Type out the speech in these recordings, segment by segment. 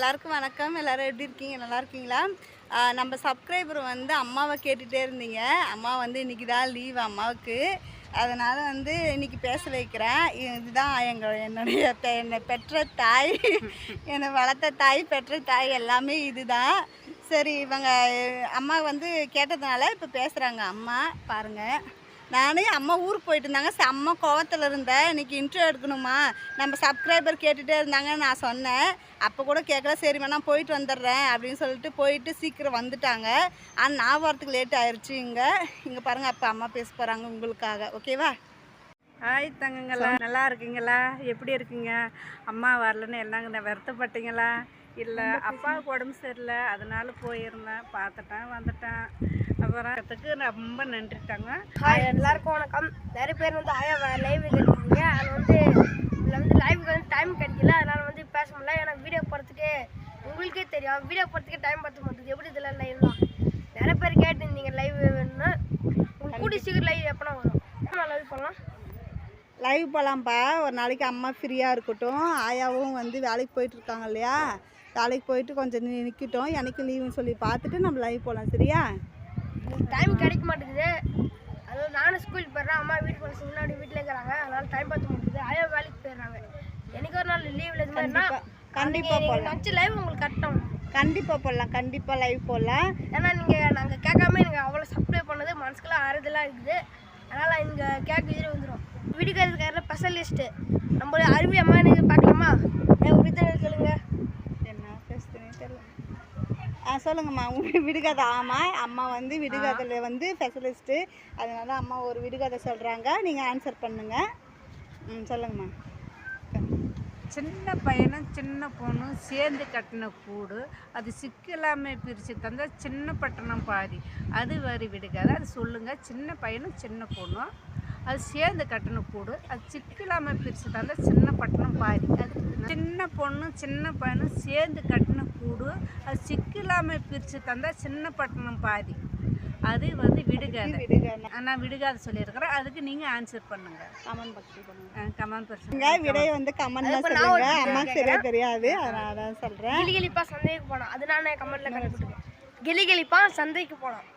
எல்லாருக்கும் வணக்கம். எல்லோரும் எப்படி இருக்கீங்க? நல்லா இருக்கீங்களா? நம்ம சப்ஸ்கிரைபர் வந்து அம்மாவை கேட்டுகிட்டே இருந்தீங்க. அம்மா வந்து இன்னைக்கு தான் லீவ் அம்மாவுக்கு. அதனால் வந்து இன்றைக்கி பேச வைக்கிறேன். இதுதான் எங்கள் என்னுடைய என்னை பெற்ற தாய். என்னை வளர்த்த தாய் பெற்ற தாய் எல்லாமே இதுதான். சரி இவங்க அம்மா வந்து கேட்டதுனால இப்போ பேசுகிறாங்க அம்மா பாருங்கள் நானே அம்மா ஊருக்கு போயிட்டு இருந்தாங்க. செம்ம கோவத்தில் இருந்தேன் இன்னைக்கு இன்ட்ரோ எடுக்கணுமா? நம்ம சப்ஸ்கிரைபர் கேட்டுகிட்டே இருந்தாங்கன்னு நான் சொன்னேன். அப்போ கூட கேட்கல சரி வேணா போயிட்டு வந்துடுறேன் அப்படின்னு சொல்லிட்டு போயிட்டு சீக்கிரம் வந்துட்டாங்க. ஆனால் நான் வரத்துக்கு லேட் ஆயிடுச்சு இங்கே இங்கே பாருங்கள் அப்போ அம்மா பேச போகிறாங்க உங்களுக்காக. ஓகேவா ஹாய் தங்கங்களா. நல்லா இருக்கீங்களா? எப்படி இருக்கீங்க? அம்மா வரலன்னு எல்லாங்க வருத்தப்பட்டீங்களா? இல்லை அப்பாவுக்கு உடம்பு சரியில்லை அதனால போயிருந்தேன் பார்த்துட்டேன் வந்துட்டேன். அப்புறம் அதுக்கு ரொம்ப நன்றிட்டாங்க. ஹாய் எல்லாருக்கும் வணக்கம். நிறைய பேர் வந்து ஆயா லைவ் கேட்டிருக்கீங்க அதில் வந்து இதில் வந்து லைவுக்கு வந்து டைம் கிடைக்கல. அதனால் வந்து பேச முடியல. ஏன்னா வீடியோ போகிறதுக்கு உங்களுக்கே தெரியும். வீடியோ போகிறதுக்கு டைம் பத்த மாட்டேங்குது எப்படி இதில் லைவ்லாம் நிறைய பேர் கேட்டிருந்தீங்க லைவ் வேணும்னு. உங்களுக்கு கூடி சீக்கிரம் லைவ் எப்போனா வரும்? லைவ் பண்ணலாம் லைவ் போகலாம்ப்பா ஒரு நாளைக்கு அம்மா ஃப்ரீயாக இருக்கட்டும். ஆயாவும் வந்து வேலைக்கு போயிட்டு இருக்காங்க இல்லையா? வேலைக்கு போயிட்டு கொஞ்சம் நிற்கட்டும் எனக்கு லீவுன்னு சொல்லி பார்த்துட்டு நம்ம லைவ் போகலாம் சரியா? டைம் கிடைக்க மாட்டேங்குது. அதுவும் நானும் ஸ்கூலுக்கு போயிடுறேன். அம்மா வீட்டு போல முன்னாடி வீட்டில் இருக்கிறாங்க. அதனால் டைம் பார்த்து மாட்டேங்குது ஆயா வேலைக்கு போயிடுறாங்க. எனக்கு ஒரு நாள் லீவில் இது மாதிரினா கண்டிப்பாக போகலாம் நச்சு லைவ் உங்களுக்கு கட்டணும். கண்டிப்பாக போடலாம் கண்டிப்பாக லைவ் போடலாம் ஏன்னா நீங்கள் நாங்கள் கேட்காம எனக்கு அவ்வளோ சப்ளை பண்ணது மனசுக்குலாம் ஆறுதலாக இருக்குது. அதனால் இங்கே கேட்க இதில் வந்துடும் வீடுக்காரத்துக்கார ஸ்பெஷலிஸ்ட்டு நம்ம அருவி சொல்லுங்கம்மா. உங்கள் விடுகதை. ஆமாம் அம்மா வந்து விடுகதையில் வந்து ஸ்பெஷலிஸ்ட்டு அதனால அம்மா ஒரு விடுகதை சொல்கிறாங்க நீங்கள் ஆன்சர் பண்ணுங்கள் ம் சொல்லுங்கம்மா. சின்ன பையனும் சின்ன பொண்ணும் சேர்ந்து கட்டின கூடு. அது சிக்கலாமல் பிரித்து தந்தால் சின்ன பட்டணம் பாதி. அது வரி விடுகாது. அது சொல்லுங்கள் சின்ன பையனும் சின்ன பொண்ணும். அது சேர்ந்து கட்டின கூடு. அது சிக்கலாமல் பிரித்து தந்தால் சின்ன பட்டணம் பாதி. அது சின்ன பொண்ணும் சின்ன பையனும் சேர்ந்து கட்டின கூடு அது சிக்கலாமல் பிரித்து தந்தா சின்ன பட்டணம் பாதி. அது வந்து விடுகாது விடுகதை நான் விடுகாது சொல்லியிருக்கிறேன். அதுக்கு நீங்கள் ஆன்சர் பண்ணுங்கள் கமெண்ட் பாக்ஸில் பண்ணுங்கள் கமெண்ட் பர்சன் இங்க விடை வந்து கமெண்ட்ல சொல்லுங்க. அம்மாக்கு சரியா தெரியாது. அதனால தான் சொல்கிறேன் கிளி கிளிப்பா சந்தைக்கு போனோம் அது நான் கமெண்ட்டில் கண்டுபிடிக்கேன் கிளி கிளிப்பா சந்தைக்கு போனோம்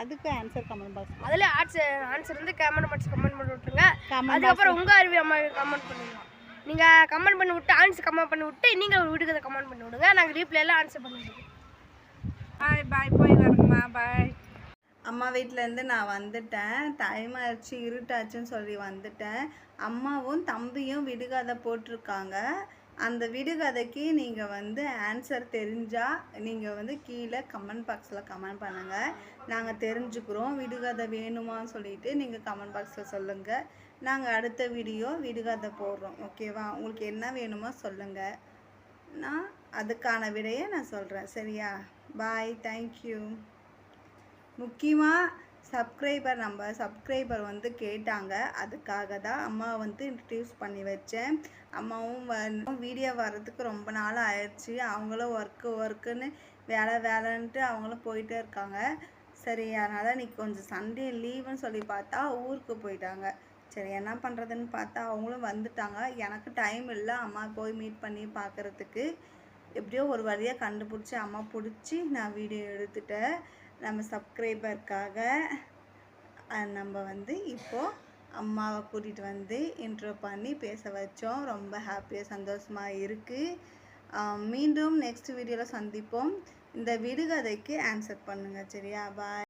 அதுக்கு ஆன்சர் கமெண்ட் பாக்ஸ் அதில் ஆன்சர் ஆன்சர் வந்து கமெண்ட் பாக்ஸ் கமெண்ட் பண்ணி விட்ருங்க கமெண்ட் அதுக்கப்புறம் உங்கள் அருவி அம்மாவுக்கு கமெண்ட் பண்ணிடலாம் நீங்கள் கமெண்ட் பண்ணி விட்டு ஆன்சர் கமெண்ட் பண்ணி விட்டு நீங்கள் ஒரு வீட்டுக்கு கமெண்ட் பண்ணி விடுங்க. நாங்கள் ரீப்ளேலாம் ஆன்சர் பண்ணி விடுவோம் பாய் பாய் போய் வரணுமா பாய் அம்மா வீட்டிலேருந்து நான் வந்துட்டேன். டைம் ஆயிடுச்சு இருட்டாச்சுன்னு சொல்லி வந்துட்டேன். அம்மாவும் தம்பியும் விடுகதை போட்டிருக்காங்க. அந்த விடுகதைக்கு நீங்கள் வந்து ஆன்சர் தெரிஞ்சால் நீங்கள் வந்து கீழே கமெண்ட் பாக்ஸில் கமெண்ட் பண்ணுங்கள் நாங்கள் தெரிஞ்சுக்கிறோம். விடுகதை வேணுமான்னு சொல்லிட்டு நீங்கள் கமெண்ட் பாக்ஸில் சொல்லுங்கள் நாங்கள் அடுத்த வீடியோ விடுகதை போடுறோம். ஓகேவா உங்களுக்கு என்ன வேணுமோ சொல்லுங்கள் நான் அதுக்கான விடையை நான் சொல்கிறேன் சரியா? பாய் தேங்க்யூ முக்கியமாக சப்ஸ்கிரைபர் நம்ம சப்ஸ்கிரைபர் வந்து கேட்டாங்க. அதுக்காக தான் அம்மா வந்து இன்ட்ரடியூஸ் பண்ணி வச்சேன். அம்மாவும் வீடியோ வர்றதுக்கு ரொம்ப நாள் ஆயிடுச்சு. அவங்களும் ஒர்க்கு ஒர்க்குன்னு வேலை வேலைன்ட்டு அவங்களும் போயிட்டே இருக்காங்க. சரி அதனால் இன்னைக்கு கொஞ்சம் சண்டே லீவுன்னு சொல்லி பார்த்தா ஊருக்கு போயிட்டாங்க. சரி என்ன பண்ணுறதுன்னு பார்த்தா அவங்களும் வந்துட்டாங்க. எனக்கு டைம் இல்லை. அம்மா போய் மீட் பண்ணி பார்க்குறதுக்கு. எப்படியோ ஒரு வழியாக கண்டுபிடிச்சி அம்மா பிடிச்சி நான் வீடியோ எடுத்துட்டேன். நம்ம சப்ஸ்கிரைபருக்காக நம்ம வந்து இப்போது அம்மாவை கூட்டிகிட்டு வந்து இன்ட்ரோ பண்ணி பேச வச்சோம். ரொம்ப ஹாப்பியாக சந்தோஷமாக இருக்குது மீண்டும் நெக்ஸ்ட் வீடியோவில் சந்திப்போம். இந்த விடுகதைக்கு ஆன்சர் பண்ணுங்கள் சரியா? பாய்